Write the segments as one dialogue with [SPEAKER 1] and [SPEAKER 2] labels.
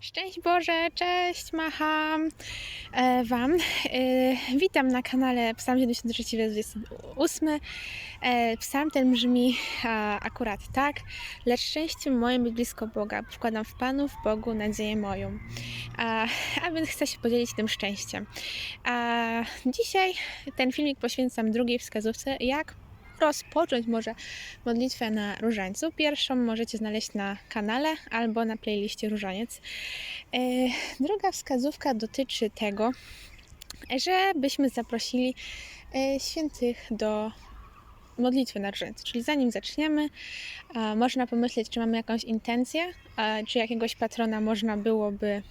[SPEAKER 1] Szczęść Boże, cześć, macham e, Wam. E, witam na kanale Psalm 73-28. E, psalm ten brzmi a, akurat tak. Lecz szczęściem moim być blisko Boga. Wkładam w Panu, w Bogu nadzieję moją. A, a więc chcę się podzielić tym szczęściem. A, dzisiaj ten filmik poświęcam drugiej wskazówce, jak rozpocząć może modlitwę na różańcu. Pierwszą możecie znaleźć na kanale albo na playliście Różaniec. E, Druga wskazówka dotyczy tego, żebyśmy zaprosili e, świętych do modlitwy na różańcu. Czyli zanim zaczniemy, można pomyśleć, czy mamy jakąś intencję, czy jakiegoś patrona można byłoby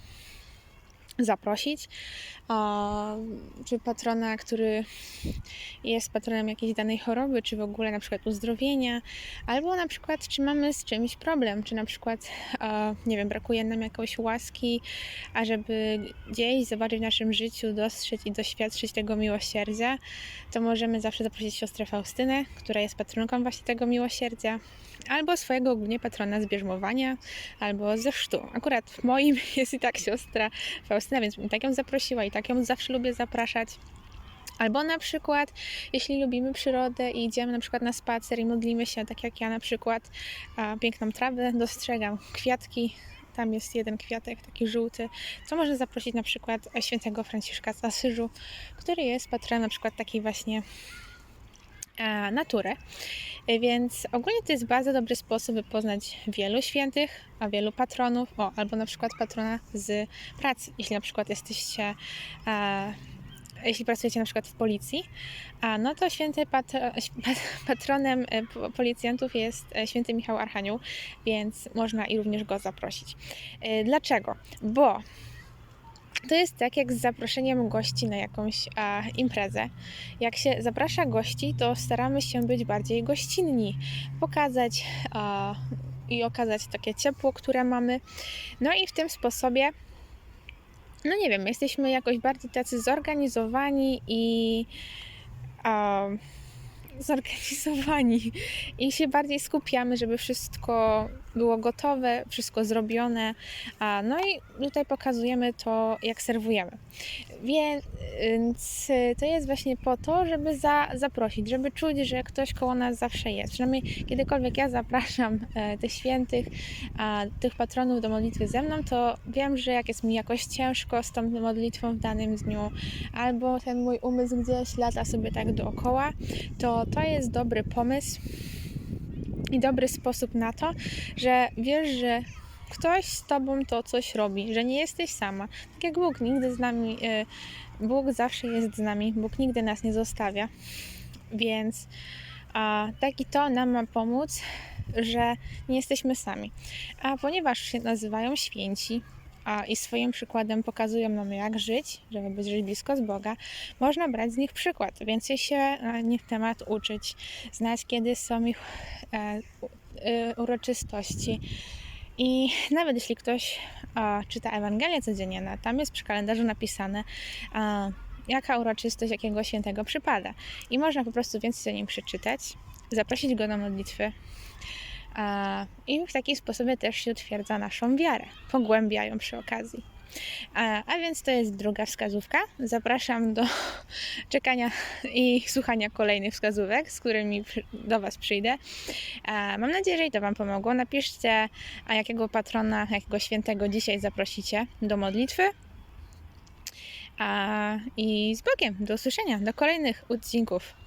[SPEAKER 1] zaprosić, czy patrona, który jest patronem jakiejś danej choroby, czy w ogóle na przykład uzdrowienia, albo na przykład czy mamy z czymś problem, czy na przykład, nie wiem, brakuje nam jakiejś łaski, ażeby gdzieś zobaczyć w naszym życiu, dostrzec i doświadczyć tego miłosierdzia, to możemy zawsze zaprosić siostrę Faustynę, która jest patronką właśnie tego miłosierdzia, albo swojego ogólnie patrona z bierzmowania, albo ze chrztu. Akurat w moim jest i tak siostra Faustyna, więc bym tak ją zaprosiła i tak ją zawsze lubię zapraszać. Albo na przykład, jeśli lubimy przyrodę i idziemy na przykład na spacer i modlimy się, tak jak ja na przykład, a, piękną trawę, dostrzegam kwiatki, tam jest jeden kwiatek taki żółty, to można zaprosić na przykład świętego Franciszka z Asyżu, który jest patronem na przykład takiej właśnie natury. E, Więc ogólnie to jest bardzo dobry sposób, by poznać wielu świętych, a wielu patronów, o, albo na przykład patrona z pracy, jeśli na przykład jesteście, e, jeśli pracujecie na przykład w policji, a no to święty patro, pat- patronem e, po- policjantów jest e, święty Michał Archanioł, więc można i również go zaprosić. E, Dlaczego? Bo to jest tak jak z zaproszeniem gości na jakąś a, imprezę. Jak się zaprasza gości, to staramy się być bardziej gościnni, pokazać a, i okazać takie ciepło, które mamy. No i w tym sposobie, no nie wiem, jesteśmy jakoś bardziej tacy zorganizowani i a, zorganizowani i się bardziej skupiamy, żeby wszystko było gotowe, wszystko zrobione. No i tutaj pokazujemy to, jak serwujemy. Więc y, to jest właśnie po to, żeby za, zaprosić, żeby czuć, że ktoś koło nas zawsze jest. Przynajmniej kiedykolwiek ja zapraszam e, tych świętych, tych patronów do modlitwy ze mną, to wiem, że jak jest mi jakoś ciężko z tą modlitwą w danym dniu, albo ten mój umysł gdzieś lata sobie tak dookoła, to to jest dobry pomysł i dobry sposób na to, że wiesz, że ktoś z tobą to coś robi, że nie jesteś sama. Tak jak Bóg nigdy z nami, e, Bóg zawsze jest z nami, Bóg nigdy nas nie zostawia. Więc a, tak i to nam ma pomóc, że nie jesteśmy sami. A ponieważ się nazywają święci, a i swoim przykładem pokazują nam, jak żyć, żeby być żyć blisko z Boga, można brać z nich przykład, więcej się na nich temat uczyć, znać, kiedy są ich e, e, uroczystości. I nawet jeśli ktoś a, czyta Ewangelię codziennie, tam jest przy kalendarzu napisane, a, jaka uroczystość jakiego świętego przypada. I można po prostu więcej o nim przeczytać, zaprosić go na modlitwy. I w taki sposób też się utwierdza naszą wiarę, pogłębia ją przy okazji. A, więc to jest druga wskazówka. Zapraszam do czekania i słuchania kolejnych wskazówek, z którymi do Was przyjdę. Mam nadzieję, że i to Wam pomogło. Napiszcie, a jakiego patrona, jakiego świętego dzisiaj zaprosicie do modlitwy. I z Bogiem, do usłyszenia, do kolejnych odcinków.